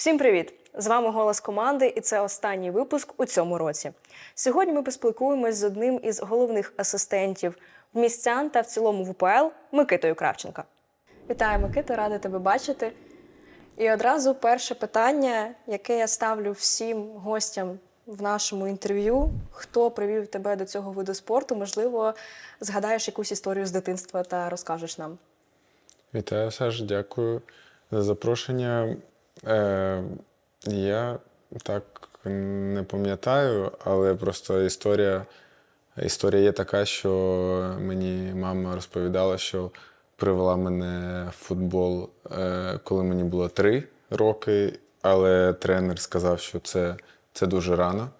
Всім привіт! З вами голос команди, і це останній випуск у цьому році. Сьогодні ми поспілкуємось з одним із головних асистентів в містян та в цілому в УПЛ Микитою Кравченка. Вітаю, Микита, рада тебе бачити. І одразу перше питання, яке я ставлю всім гостям в нашому інтерв'ю: хто привів тебе до цього виду спорту? Можливо, згадаєш якусь історію з дитинства та розкажеш нам. Вітаю, Саш, дякую за запрошення. Е, я так не пам'ятаю, але просто історія, історія є така, що мені мама розповідала, що привела мене в футбол, е, коли мені було три роки, але тренер сказав, що це, це дуже рано.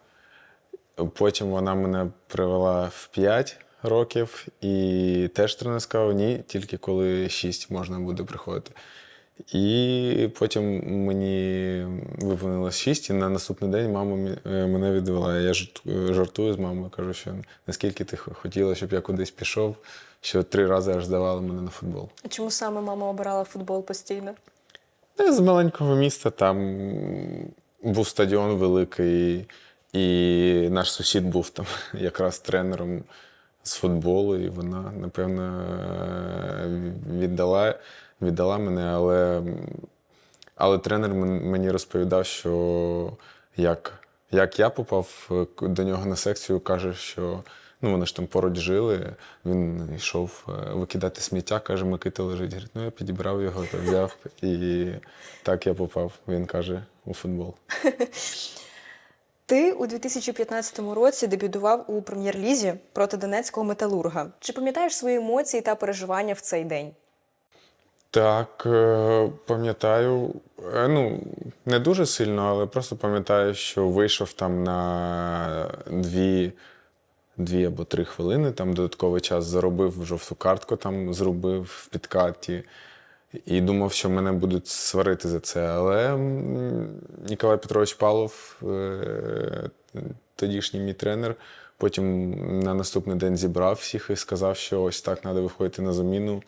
Потім вона мене привела в 5 років, і теж тренер сказав, ні, тільки коли 6 можна буде приходити. І потім мені виповнилось 6, і на наступний день мама е, мене відвела. Я жарту- жартую з мамою, кажу, що наскільки ти хотіла, щоб я кудись пішов, що три рази аж здавала мене на футбол. А Чому саме мама обирала футбол постійно? З маленького міста, там був стадіон великий, і наш сусід був там якраз тренером з футболу, і вона, напевно, віддала, віддала мене, але, але тренер мені розповідав, що як, як я попав е, до нього на секцію, каже, що ну, вони ж там поруч жили. Він йшов е, викидати сміття, каже, Микита лежить. Говорить, ну я підібрав його, взяв. І так я попав, він каже, у футбол. Ти у 2015 році дебютував у прем'єр-лізі проти донецького металурга. Чи пам'ятаєш свої емоції та переживання в цей день? Так, е, пам'ятаю, е, ну, не дуже сильно, але просто пам'ятаю, що вийшов там на дві, дві або три хвилини, там додатковий час заробив жовту картку, там зробив в підкаті. І думав, що мене будуть сварити за це. Але Ніколай Петрович Павлов, е, тодішній мій тренер, потім на наступний день зібрав всіх і сказав, що ось так треба виходити на заміну.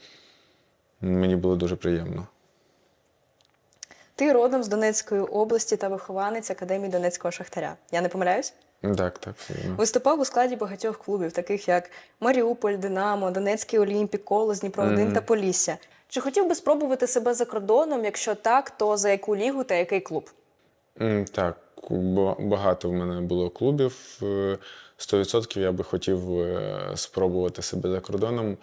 Мені було дуже приємно. Ти родом з Донецької області та вихованець Академії Донецького Шахтаря. Я не помиляюсь? Так, так. Виступав у складі багатьох клубів, таких як Маріуполь, Динамо, Донецький Олімпік, Колос, Дніпро 1 Мгм. та Полісся. Чи хотів би спробувати себе за кордоном? Якщо так, то за яку лігу та який клуб? М, Так, багато в мене було клубів. Е, 100% я би хотів е, спробувати себе за кордоном.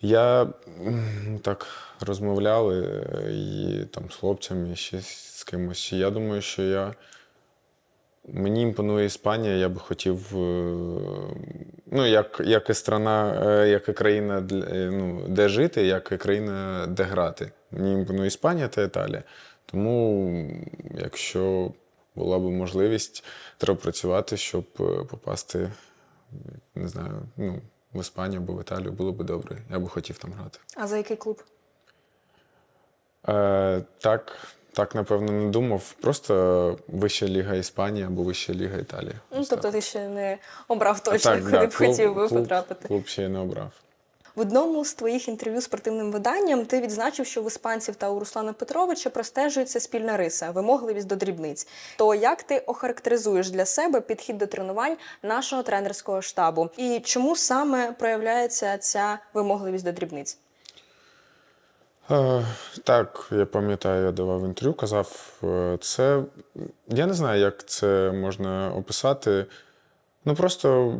Я м, так розмовляли е, і там з хлопцями, і ще з кимось. І Я думаю, що я. Мені імпонує Іспанія, я би хотів, е, ну, як, як і страна, е, як і країна, е, ну, де жити, як і країна, де грати. Мені імпонує Іспанія та Італія. Тому, якщо була б можливість, треба працювати, щоб попасти, не знаю, ну, в Іспанію або в Італію, було б добре. Я би хотів там грати. А за який клуб? Е, так, так, напевно, не думав. Просто вища ліга Іспанії або вища ліга Італії. Ну, тобто ти ще не обрав точно, Так, куди да, б клуб- хотів би клуб- потрапити. Клуб ще й не обрав. В одному з твоїх інтерв'ю спортивним виданням ти відзначив, що в іспанців та у Руслана Петровича простежується спільна риса, вимогливість до дрібниць. То як ти охарактеризуєш для себе підхід до тренувань нашого тренерського штабу? І чому саме проявляється ця вимогливість до дрібниць? Е, так, я пам'ятаю, я давав інтерв'ю, казав, е, це. Я не знаю, як це можна описати. Ну просто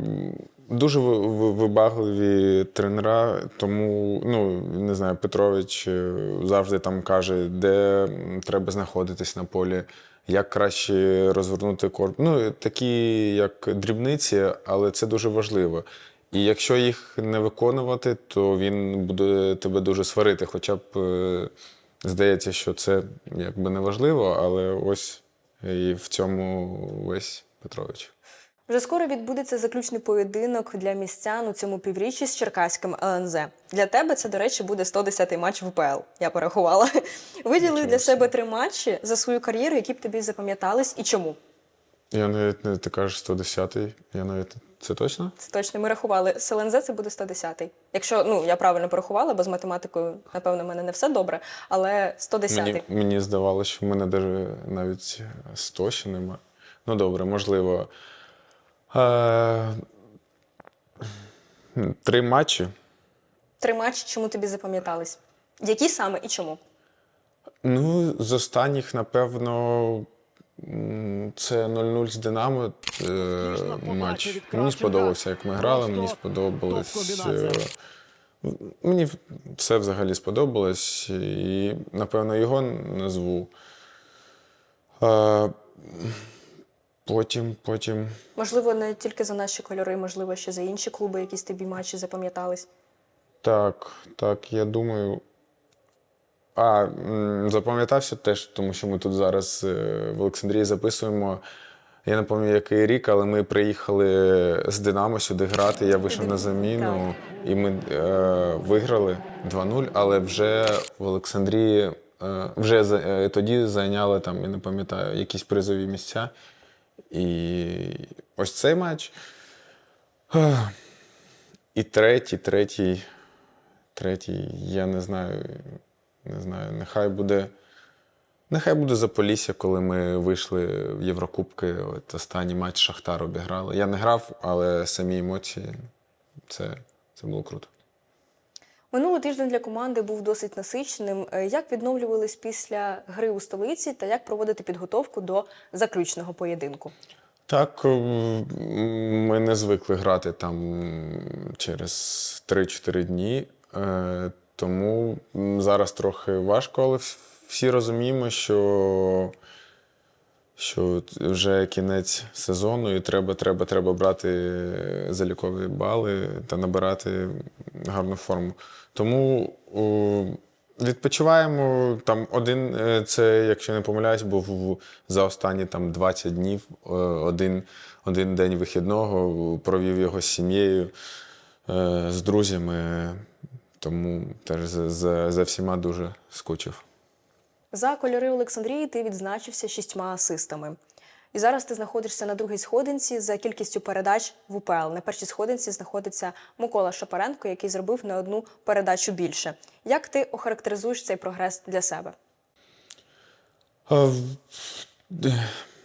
дуже ви- ви- вибагливі тренера, тому ну не знаю, Петрович е, завжди там каже, де треба знаходитись на полі, як краще розвернути корпус. Ну, такі як дрібниці, але це дуже важливо. І якщо їх не виконувати, то він буде тебе дуже сварити. Хоча б е, здається, що це якби не важливо, але ось і в цьому весь Петрович. Вже скоро відбудеться заключний поєдинок для містян у цьому півріччі з черкаським ЛНЗ. Для тебе це, до речі, буде 110-й матч в УПЛ. Я порахувала. Виділив для себе три матчі за свою кар'єру, які б тобі запам'ятались, і чому? Я навіть не ти кажеш 110-й, я навіть Це точно? Це точно ми рахували. СЛНЗ це буде 110-й. Якщо ну я правильно порахувала, бо з математикою, напевно, в мене не все добре, але 110-й. Мені, мені здавалося, що в мене навіть 100 ще нема. Ну добре, можливо. Е, три матчі. Три матчі, чому тобі запам'ятались? Які саме і чому? Ну, з останніх, напевно, це 0-0 з Динамо е, матч. Мені сподобався, як ми грали, мені сподобалось. е, Мені все взагалі сподобалось, і, напевно, його назву. Е, Потім, потім. Можливо, не тільки за наші кольори, можливо, ще за інші клуби, якісь тобі матчі запам'ятались. Так, так, я думаю. А, запам'ятався теж, тому що ми тут зараз е, в Олександрії записуємо. Я не пам'ятаю, який рік, але ми приїхали з Динамо сюди грати. Я вийшов на заміну, і ми е, виграли 2-0, але вже в Олександрії е, вже за- е, тоді зайняли там, я не пам'ятаю, якісь призові місця. І ось цей матч. І третій, третій, третій, я не знаю, не знаю, нехай буде. Нехай буде Заполісся, коли ми вийшли в Єврокубки. От останній матч Шахтар обіграли. Я не грав, але самі емоції це, це було круто. Минулий тиждень для команди був досить насиченим. Е, Як відновлювались після гри у столиці та як проводити підготовку до заключного поєдинку? Так, ми не звикли грати там через 3-4 дні, е, тому зараз трохи важко, але всі розуміємо, що, що вже кінець сезону, і треба, треба, треба брати залікові бали та набирати гарну форму. Тому о, відпочиваємо там один, е, це, якщо не помиляюсь, був за останні там 20 днів один, один день вихідного, провів його з сім'єю, е, з друзями. Тому теж за, за, за всіма дуже скучив. За кольори Олександрії ти відзначився шістьма асистами. І зараз ти знаходишся на другій сходинці за кількістю передач в УПЛ. На першій сходинці знаходиться Микола Шапаренко, який зробив на одну передачу більше. Як ти охарактеризуєш цей прогрес для себе? А,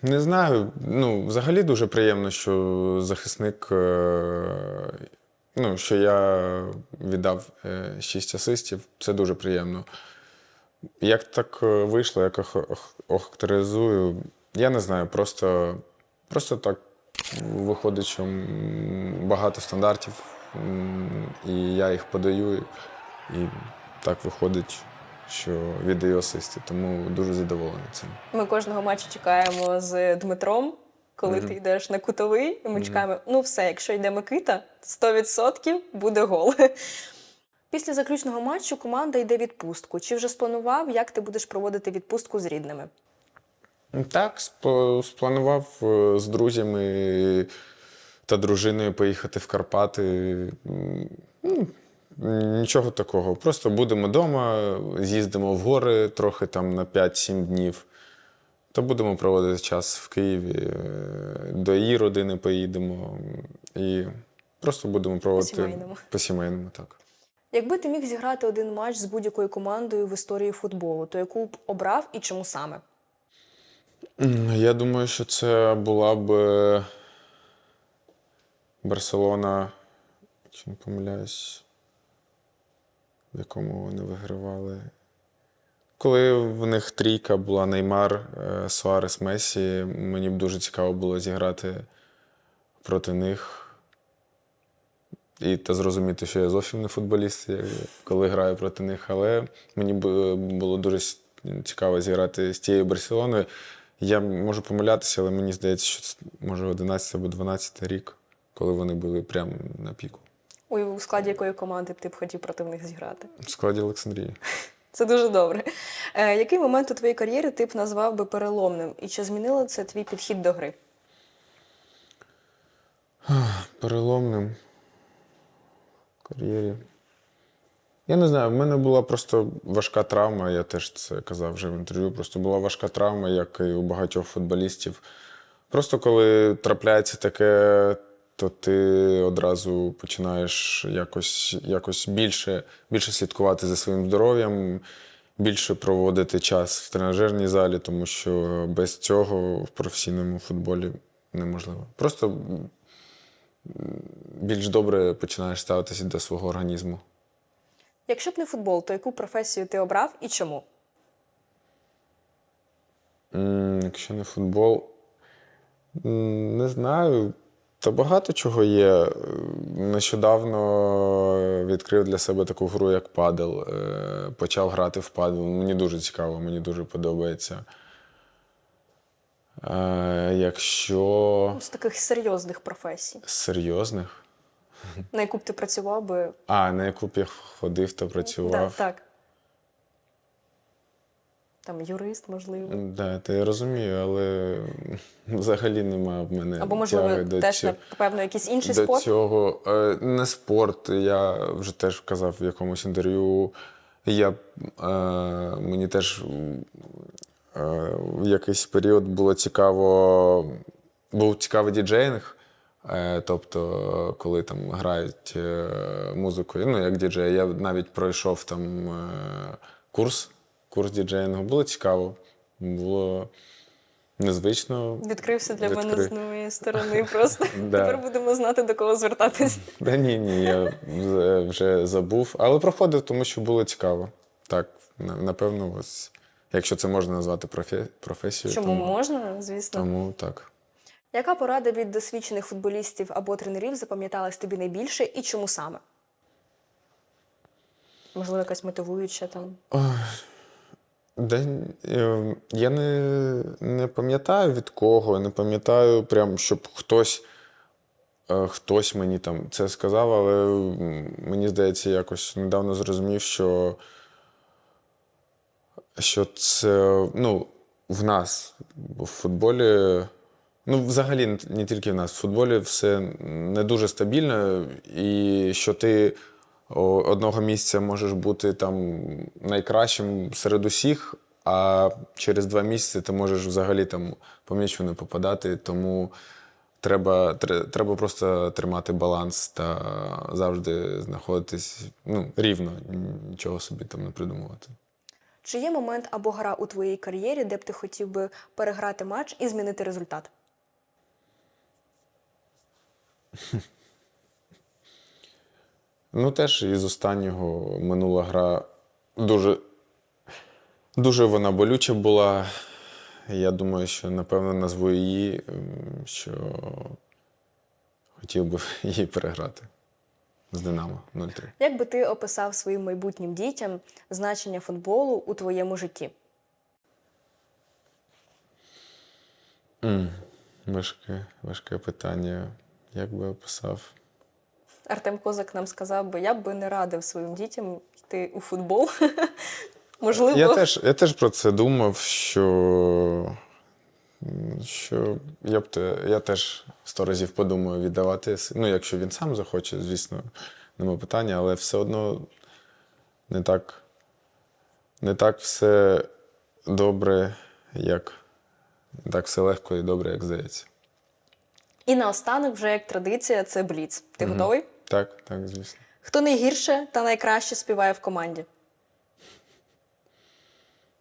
Не знаю. Ну, взагалі дуже приємно, що захисник, е, ну, що я віддав 6 асистів. Це дуже приємно. Як так е, вийшло, як ох- ох- охарактеризую, я не знаю, просто, просто так виходить, що багато стандартів, і я їх подаю, і так виходить, що віддаю асисти. Тому дуже задоволений цим. Ми кожного матчу чекаємо з Дмитром, коли ти йдеш на кутовий, і ми чекаємо, ну все, якщо йде Микита, 100% буде гол. Після заключного матчу команда йде відпустку. Чи вже спланував, як ти будеш проводити відпустку з рідними? Так, спланував е, з друзями та дружиною поїхати в Карпати. Ну, Нічого такого. Просто будемо вдома, з'їздимо в гори трохи там на 5-7 днів. Та будемо проводити час в Києві. е, До її родини поїдемо. І просто будемо проводити По-сімейному. по-сімейному, так. Якби ти міг зіграти один матч з будь-якою командою в історії футболу, то яку б обрав і чому саме? Я думаю, що це була б е, Барселона, якщо не помиляюсь, в якому вони вигравали. Коли в них трійка була Неймар, е, Суарес, Месі, мені б дуже цікаво було зіграти проти них. І та зрозуміти, що я зовсім не футболіст, коли граю проти них. Але мені було дуже цікаво зіграти з тією Барселоною. Я можу помилятися, але мені здається, що це може 11 або 12 рік, коли вони були прямо на піку. У у складі якої команди б ти б хотів проти них зіграти? В складі Олександрії. Це дуже добре. Е, який момент у твоїй кар'єрі ти б назвав би переломним? І чи змінило це твій підхід до гри? Переломним в кар'єрі. Я не знаю, в мене була просто важка травма, я теж це казав вже в інтерв'ю. Просто була важка травма, як і у багатьох футболістів. Просто коли трапляється таке, то ти одразу починаєш якось, якось більше, більше слідкувати за своїм здоров'ям, більше проводити час в тренажерній залі, тому що без цього в професійному футболі неможливо. Просто більш добре починаєш ставитися до свого організму. Якщо б не футбол, то яку професію ти обрав і чому? М, Якщо не футбол, м, не знаю. Та багато чого є. Е, Нещодавно відкрив для себе таку гру, як падел. Е, Почав грати в падел. Мені дуже цікаво, мені дуже подобається. Е, Якщо З таких серйозних професій, з серйозних. на яку б ти працював би А, на яку б я ходив та працював. Да, так. Там юрист, можливо. Да, та я розумію, але взагалі немає в мене. Або, можливо, тяги до теж, напевно, якийсь інший до спорт. цього. Е, Не спорт. Я вже теж казав в якомусь інтерв'ю. Я, е, мені теж е, в якийсь період було цікаво, був цікавий діджейнг. Е, Тобто, коли там грають е, музику, ну як діджей, я навіть пройшов там е, курс, курс діджеїнгу. Було цікаво, було незвично. Відкрився для мене з нової сторони. Просто тепер будемо знати, до кого звертатись. Та ні, ні, я вже- забув. Але проходив, тому що було цікаво. Так, напевно, ось, якщо це можна назвати профе- професією. Чому тому, можна, звісно. тому так. Яка порада від досвідчених футболістів або тренерів запам'яталась тобі найбільше і чому саме? Можливо, якась мотивуюча там. Да, е, я не, не пам'ятаю від кого, не пам'ятаю, прям, щоб хтось, е, хтось мені там це сказав, але мені здається, якось недавно зрозумів, що, що це ну, в нас в футболі. Ну, взагалі, не- тільки в нас. В футболі все не дуже стабільно, і що ти одного місця можеш бути там найкращим серед усіх, а через два місяці ти можеш взагалі там по м'ячу не попадати. Тому треба, треба просто тримати баланс та завжди знаходитись ну, рівно, нічого собі там не придумувати. Чи є момент або гра у твоїй кар'єрі, де б ти хотів би переграти матч і змінити результат? Ну, теж із останнього минула гра дуже, дуже вона болюча була. Я думаю, що напевно назву її, ем, що хотів би її переграти з Динамо 0-3. Як би ти описав своїм майбутнім дітям значення футболу у твоєму житті? Важке, важке питання. Як би описав? Артем Козак нам сказав би, я би не радив своїм дітям йти у футбол. Можливо, Я теж, я теж про це думав, що, що я б те, я теж сто разів подумаю віддавати. Ну, якщо він сам захоче, звісно, нема питання, але все одно не так, не так все добре, як не так все легко і добре, як здається. і наостанок, вже як традиція, це бліц. Ти готовий? Так, так, звісно. Хто найгірше та найкраще співає в команді?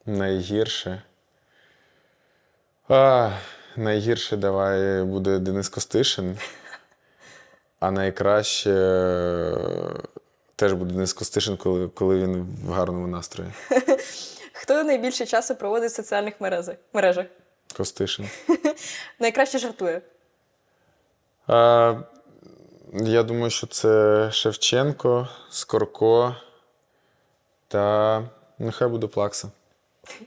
Найгірше. А, найгірше давай буде Денис Костишин. А найкраще е, теж буде Денис Костишин, коли, коли він в гарному настрої. Хто найбільше часу проводить в соціальних мережах? мережах? Костишин. Найкраще жартує. А, я думаю, що це Шевченко, Скорко та нехай буде Плакса.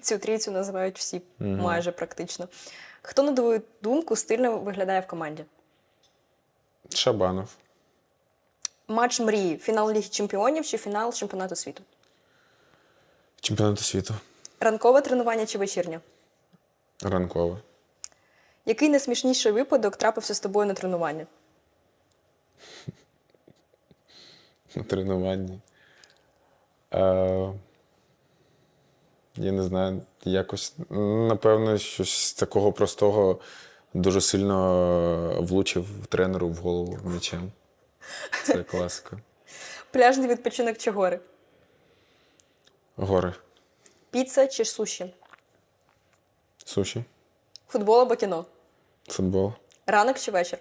Цю трійцю називають всі майже практично. Хто, на твою думку, стильно виглядає в команді? Шабанов. Матч мрії, фінал Ліги Чемпіонів чи фінал чемпіонату світу? Чемпіонату світу. Ранкове тренування чи вечірнє? Ранкове. Який найсмішніший випадок трапився з тобою на тренуванні? на тренуванні. Е, я не знаю, якось, напевно, щось такого простого. дуже сильно влучив тренеру в голову м'ячем. Це класика. Пляжний відпочинок чи гори? Гори. Піца чи суші? Суші. Футбол або кіно? Футбол. Ранок чи вечір?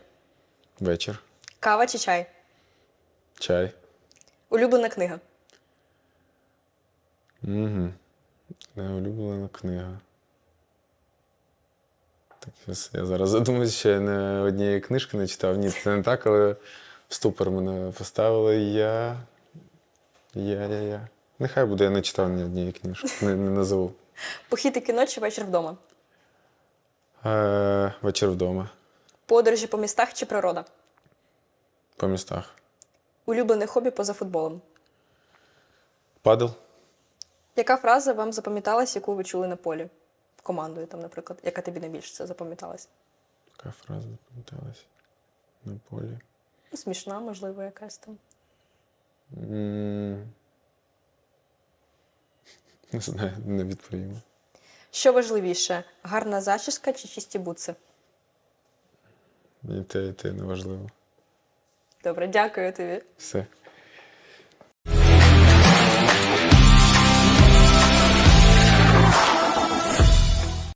Вечір. Кава чи чай? Чай. Улюблена книга? Угу. Улюблена книга. Так, я зараз задумаюсь, що я не однієї книжки не читав. Ні, це не так, але в ступор мене поставили. Я. Я, я, я. Нехай буде, я не читав ні однієї книжки, не, не назову. Похід і кіно чи вечір вдома? Е, вечір вдома. Подорожі по містах чи природа? По містах. Улюблене хобі поза футболом. Падал? Яка фраза вам запам'яталась, яку ви чули на полі? Командою, там, наприклад, яка тобі найбільше це запам'яталась? Яка фраза запам'яталась на полі? Ну, Смішна, можливо, якась там. М, Не знаю, не відповім. Що важливіше, гарна зачіска чи чисті бутси? І те, і те неважливо. Добре, дякую тобі. Все.